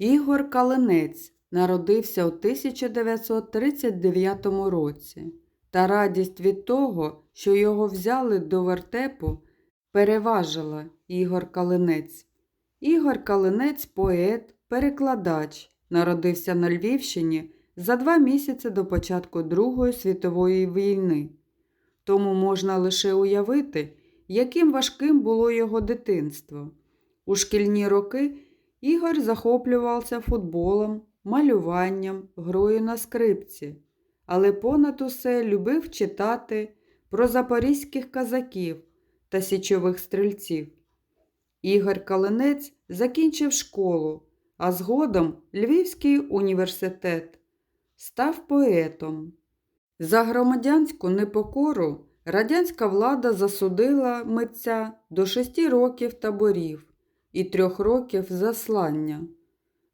Ігор Калинець народився у 1939 році, та радість від того, що його взяли до вертепу, переважила Ігор Калинець. Ігор Калинець поет, перекладач, народився на Львівщині за два місяці до початку Другої світової війни. Тому можна лише уявити, яким важким було його дитинство. У шкільні роки Ігор захоплювався футболом, малюванням, грою на скрипці, але понад усе любив читати про запорізьких казаків та січових стрільців. Ігор Калинець закінчив школу, а згодом Львівський університет, став поетом. За громадянську непокору радянська влада засудила митця до шести років таборів і трьох років заслання.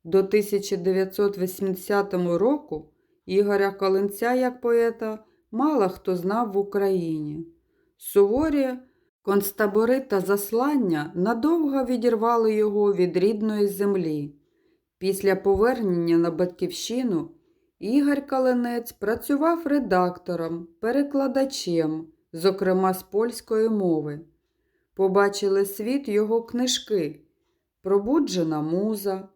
До 1980 року Ігоря Калинця як поета мало хто знав в Україні. Суворі концтабори та заслання надовго відірвали його від рідної землі. Після повернення на батьківщину Ігор Калинець працював редактором, перекладачем, зокрема з польської мови. Побачили світ його книжки Пробуджена муза,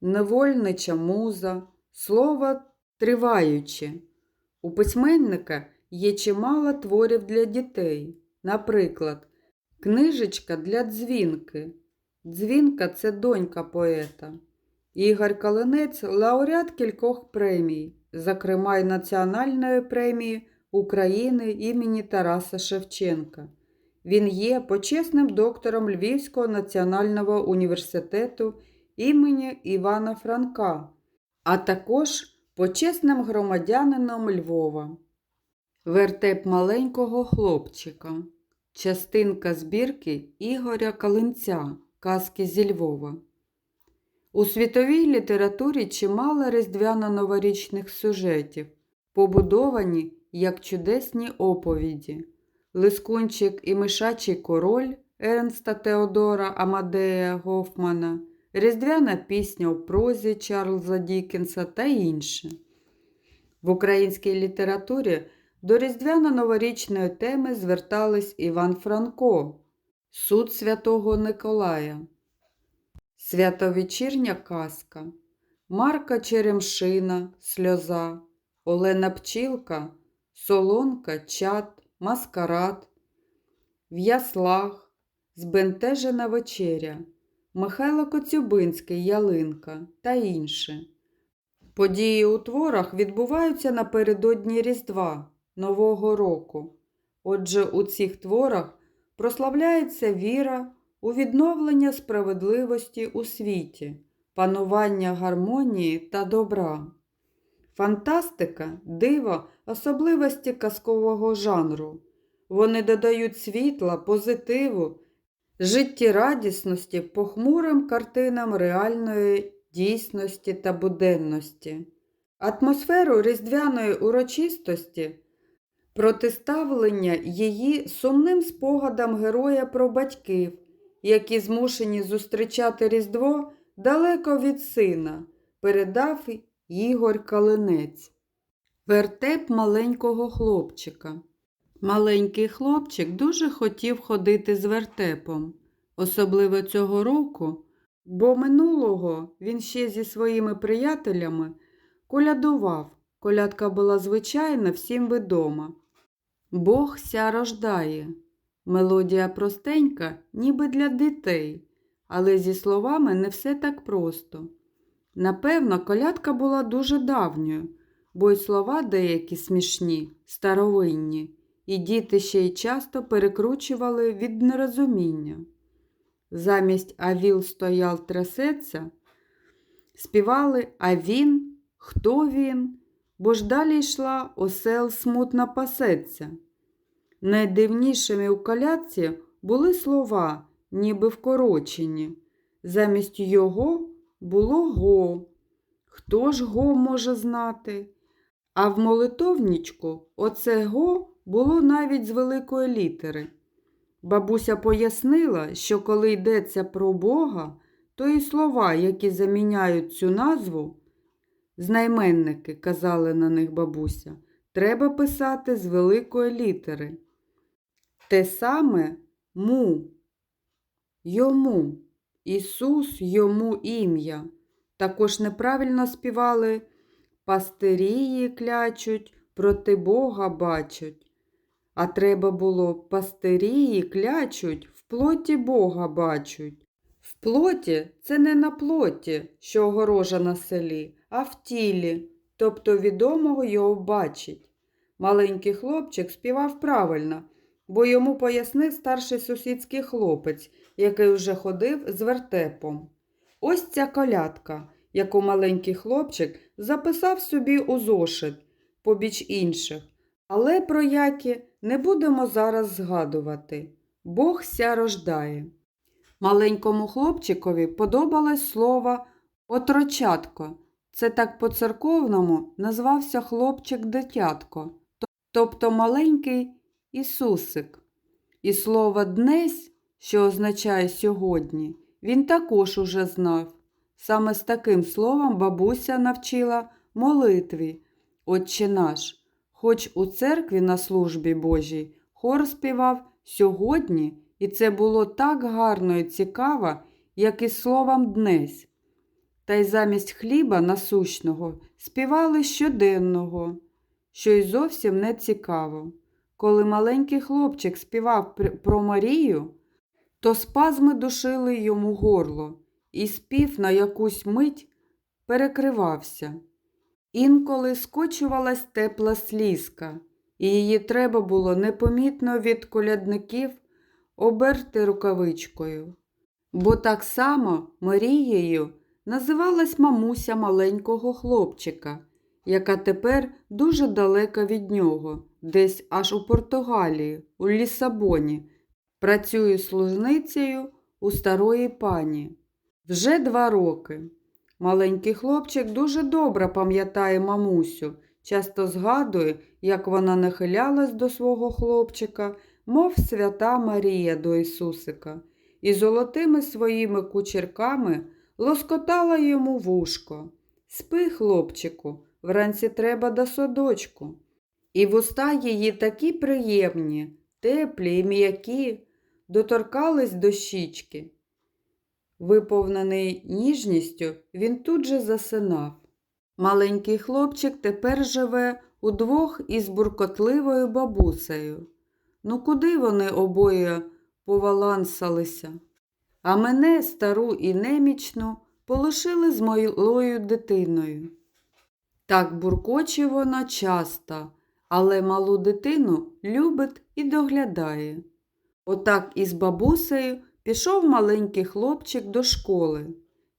Невольнича муза, Слово триваюче. У письменника є чимало творів для дітей. Наприклад, книжечка для дзвінки. Дзвінка це донька поета. Ігор Калинець лауреат кількох премій, зокрема й Національної премії України імені Тараса Шевченка. Він є почесним доктором Львівського національного університету імені Івана Франка, а також почесним громадянином Львова. Вертеп маленького хлопчика. Частинка збірки Ігоря Калинця Казки зі Львова. У світовій літературі чимало різдвяно-новорічних сюжетів, побудовані як чудесні оповіді. Лискунчик і мишачий король Ернста Теодора Амадея Гофмана, Різдвяна пісня у прозі Чарльза Дікенса та інше. В українській літературі до різдвяно-новорічної теми звертались Іван Франко, Суд Святого Николая, Святовечірня казка, Марка Черемшина, Сльоза, Олена Пчілка, Солонка, Чат, Маскарад, В яслах, Збентежена вечеря, Михайло Коцюбинський Ялинка та інше. Події у творах відбуваються напередодні Різдва, Нового року. Отже, у цих творах прославляється віра у відновлення справедливості у світі, панування гармонії та добра. Фантастика, диво, особливості казкового жанру. Вони додають світла, позитиву, життєрадісності похмурим картинам реальної дійсності та буденності. Атмосферу різдвяної урочистості, протиставлення її сумним спогадам героя про батьків, які змушені зустрічати Різдво далеко від сина, передав Ігор Калинець. Вертеп маленького хлопчика. Маленький хлопчик дуже хотів ходити з вертепом, особливо цього року, бо минулого він ще зі своїми приятелями колядував. Колядка була звичайна, всім відома. Бог ся рождає. Мелодія простенька, ніби для дітей, але зі словами не все так просто. Напевно, колядка була дуже давньою, бо й слова деякі смішні, старовинні, і діти ще й часто перекручували від нерозуміння. Замість А віл стояв трясеться, співали А він, хто він, бо ж далі йшла осел смутно пасеться. Найдивнішими у колядці були слова, ніби вкорочені. Замість його було го. Хто ж го може знати? А в молитовнічку оце го було навіть з великої літери. Бабуся пояснила, що коли йдеться про Бога, то і слова, які заміняють цю назву, знайменники, казали на них бабуся, треба писати з великої літери. Те саме му, йому, Ісус йому ім'я. Також неправильно співали пастирії клячуть, проти Бога бачать. А треба було пастирії клячуть, в плоті Бога бачуть. В плоті це не на плоті, що огорожа на селі, а в тілі, тобто відомого його бачить. Маленький хлопчик співав правильно, бо йому пояснив старший сусідський хлопець, який вже ходив з вертепом. Ось ця колядка, яку маленький хлопчик записав собі у зошит, побіч інших. Але про які не будемо зараз згадувати. Бог ся рождає. Маленькому хлопчикові подобалось слово отрочатко. Це так по-церковному назвався хлопчик-дитятко, тобто маленький Ісусик. І слово днесь, що означає сьогодні, він також уже знав. Саме з таким словом бабуся навчила молитві, Отче наш. Хоч у церкві на службі Божій хор співав сьогодні, і це було так гарно і цікаво, як і словом днесь. Та й замість хліба насущного співали щоденного, що й зовсім не цікаво. Коли маленький хлопчик співав про Марію, то спазми душили йому горло, і спів на якусь мить перекривався. Інколи скочувалась тепла слізка, і її треба було непомітно від колядників оберти рукавичкою. Бо так само Марією називалась мамуся маленького хлопчика, яка тепер дуже далека від нього, десь аж у Португалії, у Лісабоні, працює служницею у старої пані. Вже два роки. Маленький хлопчик дуже добре пам'ятає мамусю, часто згадує, як вона нахилялась до свого хлопчика, мов свята Марія до Ісусика, і золотими своїми кучерками лоскотала йому вушко. Спи, хлопчику, вранці треба до садочку. І вуста її такі приємні, теплі і м'які, доторкались до щічки. Виповнений ніжністю, він тут же засинав. Маленький хлопчик тепер живе удвох із буркотливою бабусею. Ну куди вони обоє повалансалися? А мене, стару і немічну, полишили з малою дитиною. Так буркоче вона часто, але малу дитину любить і доглядає. Отак із бабусею пішов маленький хлопчик до школи.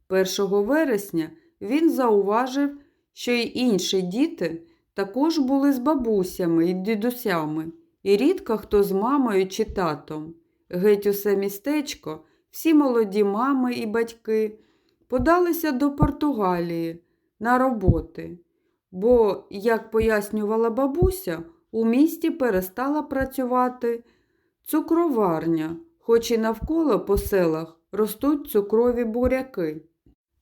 1 вересня він зауважив, що й інші діти також були з бабусями і дідусями, і рідко хто з мамою чи татом. Геть усе містечко, всі молоді мами і батьки подалися до Португалії на роботи, бо, як пояснювала бабуся, у місті перестала працювати цукроварня, хоч і навколо по селах ростуть цукрові буряки.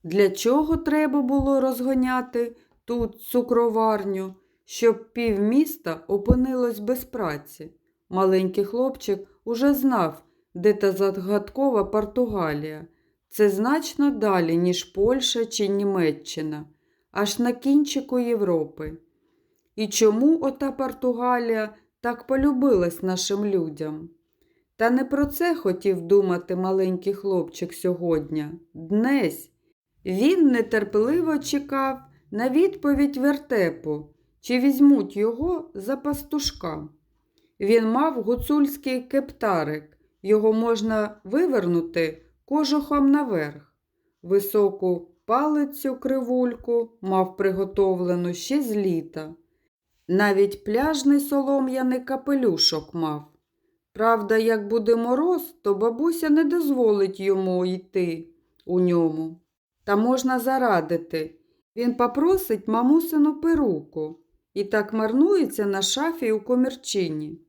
Для чого треба було розгоняти тут цукроварню, щоб півміста опинилось без праці? Маленький хлопчик уже знав, де та загадкова Португалія. Це значно далі, ніж Польща чи Німеччина, аж на кінчику Європи. І чому ота Португалія так полюбилась нашим людям? Та не про це хотів думати маленький хлопчик сьогодні. Днесь. Він нетерпеливо чекав на відповідь вертепу, чи візьмуть його за пастушка. Він мав гуцульський кептарик, його можна вивернути кожухом наверх. Високу палицю кривульку мав приготовлену ще з літа. Навіть пляжний солом'яний капелюшок мав. Правда, як буде мороз, то бабуся не дозволить йому йти у ньому. Та можна зарадити. Він попросить мамусину перуку і так марнується на шафі у комірчині.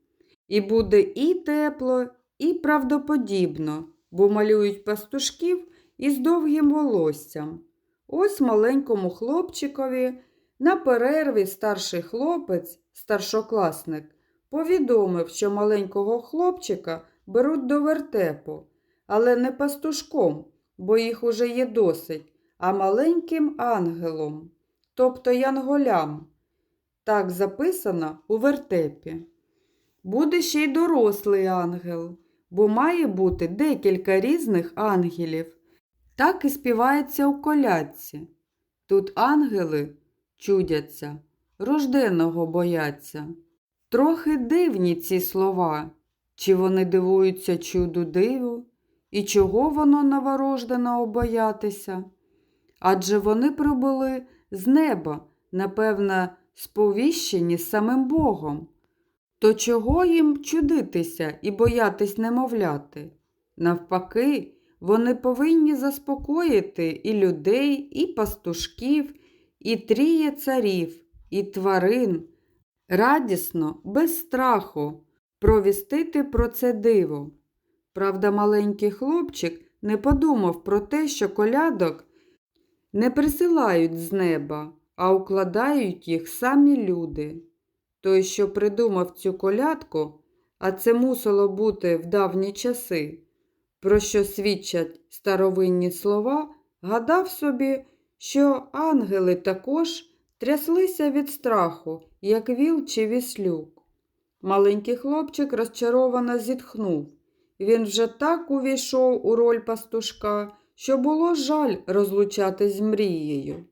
І буде і тепло, і правдоподібно, бо малюють пастушків, із довгим волоссям. Ось маленькому хлопчикові на перерві старший хлопець, старшокласник, повідомив, що маленького хлопчика беруть до вертепу, але не пастушком, бо їх уже є досить, а маленьким ангелом, тобто янголям. Так записано у вертепі. Буде ще й дорослий ангел, бо має бути декілька різних ангелів. Так і співається у колядці. Тут ангели чудяться, рожденого бояться. Трохи дивні ці слова, чи вони дивуються чуду диву, і чого воно новорожденого боятися? Адже вони прибули з неба, напевно, сповіщені самим Богом. То чого їм чудитися і боятись немовляти? Навпаки, вони повинні заспокоїти і людей, і пастушків, і тріє царів, і тварин, радісно, без страху, провістити про це диво. Правда, маленький хлопчик не подумав про те, що колядок не присилають з неба, а укладають їх самі люди. Той, що придумав цю колядку, а це мусило бути в давні часи, про що свідчать старовинні слова, гадав собі, що ангели також тряслися від страху, як віл чи віслюк. Маленький хлопчик розчаровано зітхнув. Він вже так увійшов у роль пастушка, що було жаль розлучатись з мрією.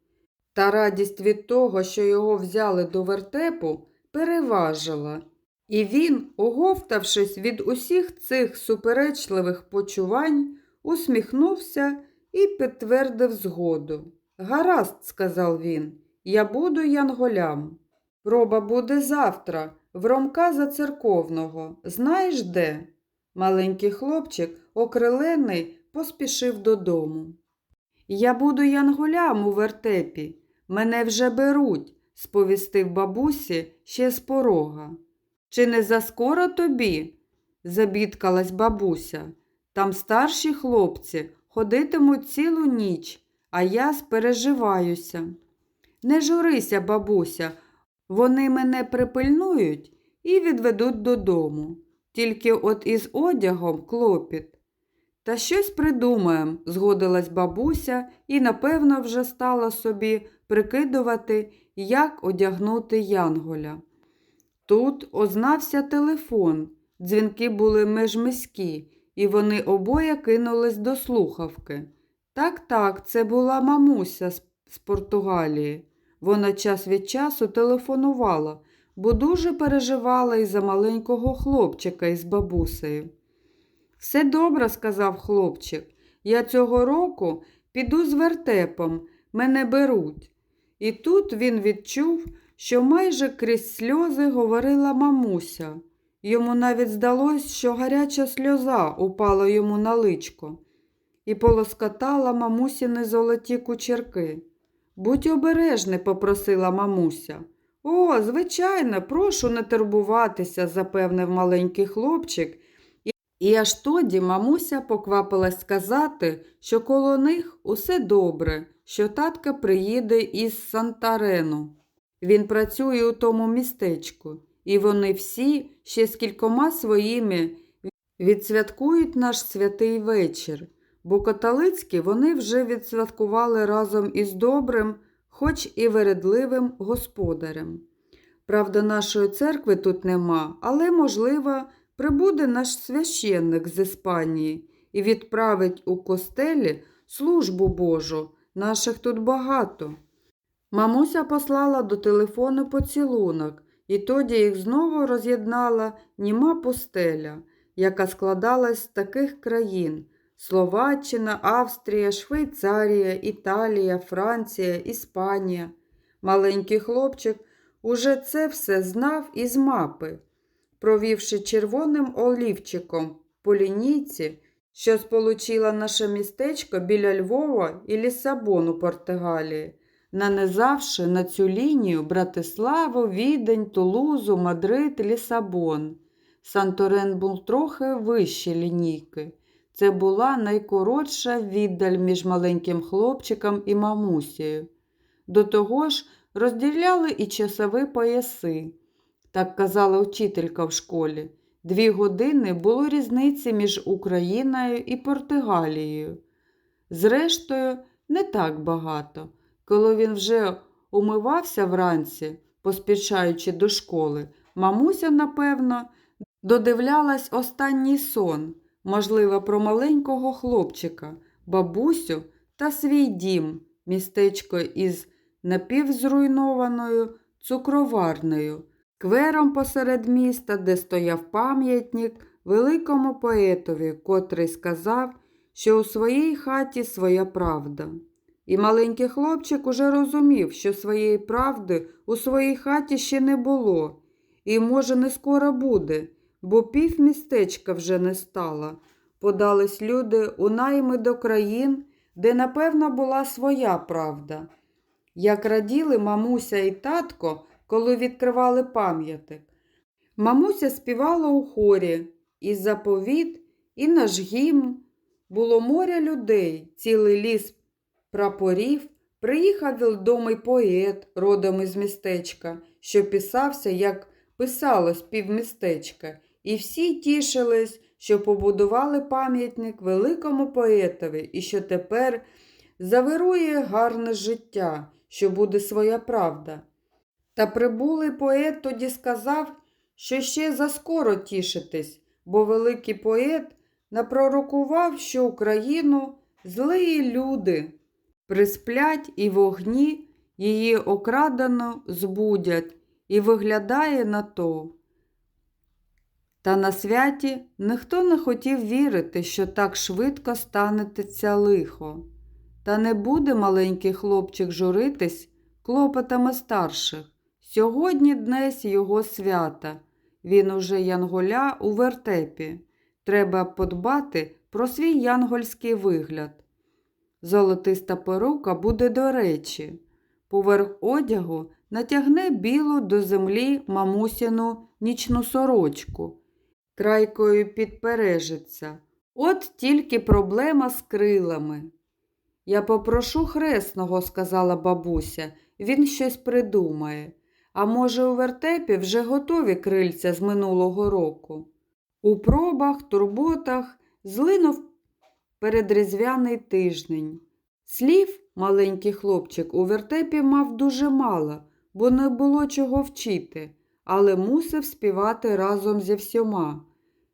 Та радість від того, що його взяли до вертепу, переважила, і він, оговтавшись від усіх цих суперечливих почувань, усміхнувся і підтвердив згоду. Гаразд, сказав він, я буду янголям. Проба буде завтра, в Ромка за церковного. Знаєш де? Маленький хлопчик, окрилений, поспішив додому. Я буду янголям у вертепі. Мене вже беруть, сповістив бабусі ще з порога. Чи не заскоро тобі? забідкалась бабуся. Там старші хлопці ходитимуть цілу ніч, а я спереживаюся. Не журися, бабуся, вони мене припильнують і відведуть додому. Тільки от із одягом клопіт. Та щось придумаєм, згодилась бабуся і, напевно, вже стала собі прикидувати, як одягнути янголя. Тут ознався телефон, дзвінки були межмиські, і вони обоє кинулись до слухавки. Так, так, це була мамуся з, Португалії. Вона час від часу телефонувала, бо дуже переживала із за маленького хлопчика із бабусею. Все добре, сказав хлопчик. Я цього року піду з вертепом, мене беруть. І тут він відчув, що майже крізь сльози говорила мамуся. Йому навіть здалось, що гаряча сльоза упала йому на личко і полоскотала мамусіни золоті кучерки. Будь обережний, попросила мамуся. О, звичайно, прошу не турбуватися, запевнив маленький хлопчик. І аж тоді мамуся поквапилась сказати, що коло них усе добре, що татка приїде із Сантарену. Він працює у тому містечку, і вони всі ще з кількома своїми відсвяткують наш святий вечір, бо католицькі вони вже відсвяткували разом із добрим, хоч і вередливим господарем. Правда, нашої церкви тут нема, але, можливо, прибуде наш священник з Іспанії і відправить у костелі службу Божу. Наших тут багато. Мамуся послала до телефону поцілунок, і тоді їх знову роз'єднала німа пустеля, яка складалась з таких країн Словаччина, Австрія, Швейцарія, Італія, Франція, Іспанія. Маленький хлопчик уже це все знав із мапи провівши червоним олівчиком по лінійці, що сполучила наше містечко біля Львова і Лісабону Португалії, нанизавши на цю лінію Братиславу, Відень, Тулузу, Мадрид, Лісабон. Санторен був трохи вище лінійки. Це була найкоротша віддаль між маленьким хлопчиком і мамусею. До того ж, розділяли і часові пояси. Так казала вчителька в школі. Дві години було різниці між Україною і Португалією. Зрештою, не так багато. Коли він вже умивався вранці, поспішаючи до школи, мамуся, напевно, додивлялась останній сон, можливо, про маленького хлопчика, бабусю та свій дім, містечко із напівзруйнованою цукроварнею, квером посеред міста, де стояв пам'ятник великому поетові, котрий сказав, що у своїй хаті своя правда. І маленький хлопчик уже розумів, що своєї правди у своїй хаті ще не було, і, може, не скоро буде, бо півмістечка вже не стало. Подались люди у найми до країн, де, напевно, була своя правда. Як раділи мамуся і татко, коли відкривали пам'ятник. Мамуся співала у хорі і заповіт, і наш гімн. Було море людей, цілий ліс прапорів. Приїхав відомий поет родом із містечка, що писався, як писалось півмістечка, і всі тішились, що побудували пам'ятник великому поетові і що тепер завирує гарне життя, що буде своя правда. Та прибулий поет тоді сказав, що ще заскоро тішитись, бо великий поет напророкував, що Україну злиї люди присплять і вогні її окрадено збудять, і виглядає на то. Та на святі ніхто не хотів вірити, що так швидко станеться лихо. Та не буде маленький хлопчик журитись клопотами старших. Сьогодні днесь його свята. Він уже янголя у вертепі. Треба подбати про свій янгольський вигляд. Золотиста перука буде до речі. Поверх одягу натягне білу до землі мамусіну нічну сорочку. Крайкою підпережиться. От тільки проблема з крилами. Я попрошу хресного, сказала бабуся, він щось придумає. А може, у вертепі вже готові крильця з минулого року. У пробах, турботах злинув передрізвяний тиждень. Слів маленький хлопчик у вертепі мав дуже мало, бо не було чого вчити, але мусив співати разом зі всіма.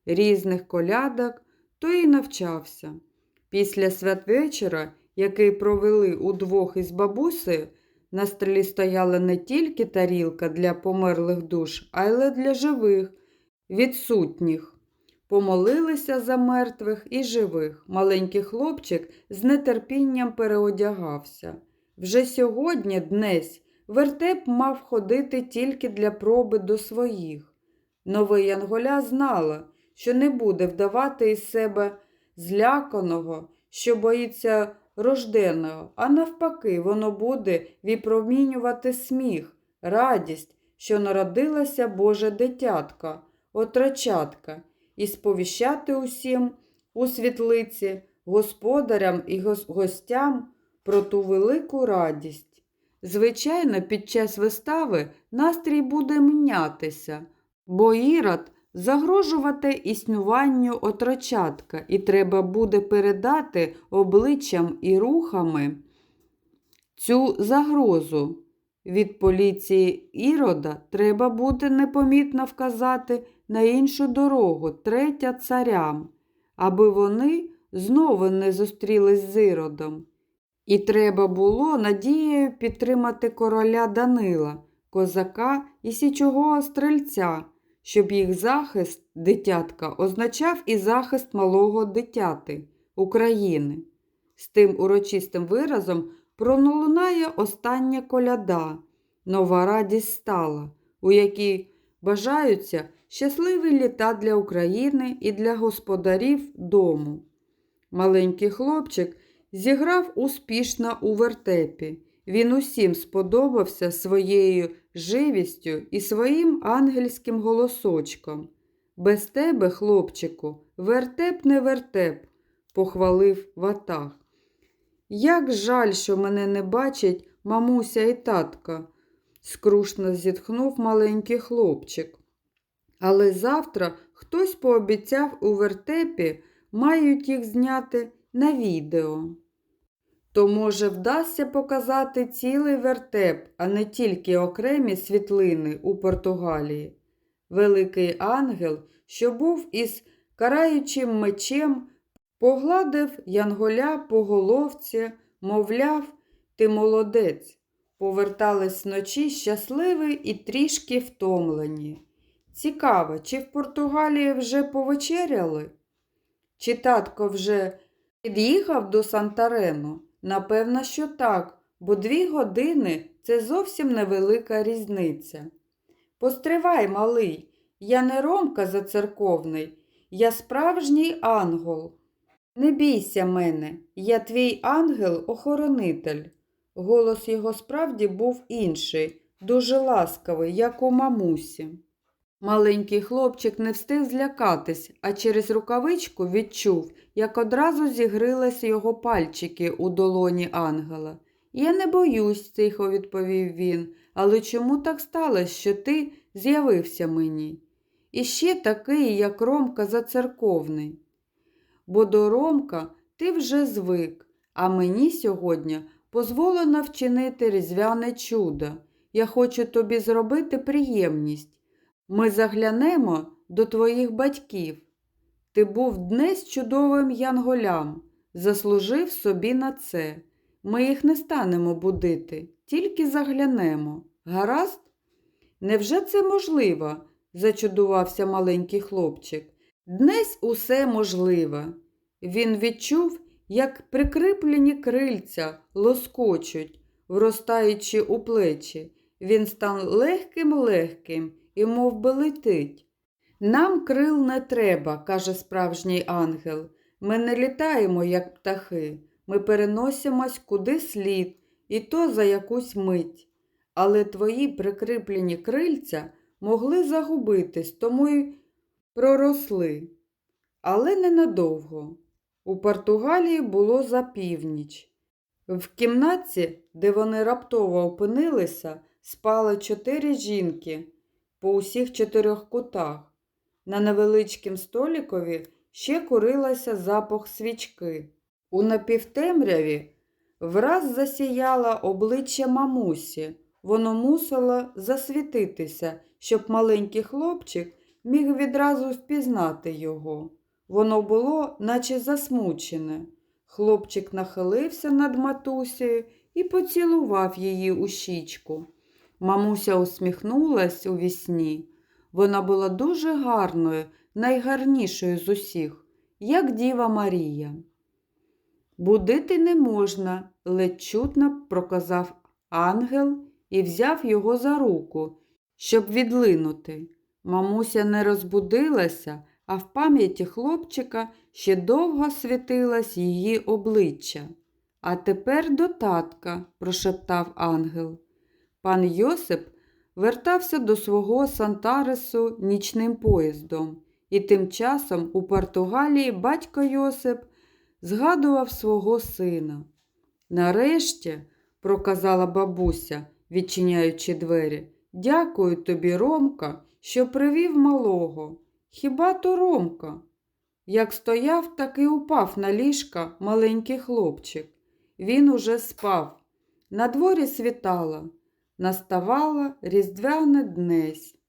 Різних колядок то й навчався. Після святвечора, який провели удвох із бабусею, на столі стояла не тільки тарілка для померлих душ, а й для живих, відсутніх. Помолилися за мертвих і живих. Маленький хлопчик з нетерпінням переодягався. Вже сьогодні, днесь, вертеп мав ходити тільки для проби до своїх. Новий Янголя знала, що не буде вдавати із себе зляканого, що боїться рожденого, а навпаки, воно буде випромінювати сміх, радість, що народилася Боже дитятка, отрочатка, і сповіщати усім у світлиці, господарям і гостям про ту велику радість. Звичайно, під час вистави настрій буде мінятися, бо ірод загрожувати існуванню отрочатка, і треба буде передати обличчям і рухами цю загрозу. Від поліції Ірода треба буде непомітно вказати на іншу дорогу, третя царям, аби вони знову не зустрілись з Іродом. І треба було надією підтримати короля Данила, козака і січого стрельця, щоб їх захист дитятка означав і захист малого дитяти України. З тим урочистим виразом пролунає остання коляда, нова радість стала, у якій бажаються щасливі літа для України і для господарів дому. Маленький хлопчик зіграв успішно у вертепі. Він усім сподобався своєю живістю і своїм ангельським голосочком. Без тебе, хлопчику, вертеп не вертеп, похвалив ватаг. Як жаль, що мене не бачать мамуся і татка, скрушно зітхнув маленький хлопчик. Але завтра хтось пообіцяв у вертепі, мають їх зняти на відео. То, може, вдасться показати цілий вертеп, а не тільки окремі світлини у Португалії. Великий ангел, що був із караючим мечем, погладив Янголя по головці, мовляв, ти молодець. Повертались вночі щасливі і трішки втомлені. Цікаво, чи в Португалії вже повечеряли? Чи татко вже під'їхав до Сантарену? Напевно, що так, бо дві години це зовсім невелика різниця. Постривай, малий, я не Ромка зацерковний, я справжній ангел. Не бійся мене, я твій ангел-охоронитель. Голос його справді був інший, дуже ласкавий, як у мамусі. Маленький хлопчик не встиг злякатись, а через рукавичку відчув, як одразу зігрились його пальчики у долоні ангела. Я не боюсь, тихо відповів він, але чому так сталося, що ти з'явився мені? І ще такий, як Ромка зацерковний. Бо до Ромка ти вже звик, а мені сьогодні дозволено вчинити різдвяне чудо. Я хочу тобі зробити приємність. Ми заглянемо до твоїх батьків. Ти був днес чудовим янголям, заслужив собі на це. Ми їх не станемо будити, тільки заглянемо. Гаразд? Невже це можливо? зачудувався маленький хлопчик. Днесь усе можливо. Він відчув, як прикріплені крильця лоскочуть, вростаючи у плечі. Він став легким-легким і мов би летить. Нам крил не треба, каже справжній ангел. Ми не літаємо, як птахи. Ми переносимось куди слід, і то за якусь мить. Але твої прикріплені крильця могли загубитись, тому й проросли. Але ненадовго. У Португалії було за північ. В кімнаті, де вони раптово опинилися, спали чотири жінки по усіх чотирьох кутах. На невеличкім столікові ще курилася запах свічки. У напівтемряві враз засіяло обличчя мамусі. Воно мусило засвітитися, щоб маленький хлопчик міг відразу впізнати його. Воно було, наче засмучене. Хлопчик нахилився над матусею і поцілував її у щічку. Мамуся усміхнулась у вісні. Вона була дуже гарною, найгарнішою з усіх, як Діва Марія. Будити не можна, ледь чутно проказав ангел і взяв його за руку, щоб відлинути. Мамуся не розбудилася, а в пам'яті хлопчика ще довго світилось її обличчя. А тепер до татка, прошептав ангел. Пан Йосип вертався до свого Сантаресу нічним поїздом, і тим часом у Португалії батько Йосип згадував свого сина. Нарешті, проказала бабуся, відчиняючи двері, дякую тобі, Ромка, що привів малого. Хіба то Ромка? Як стояв, так і упав на ліжка маленький хлопчик. Він уже спав. На дворі світало. Наставала різдвяне днесь.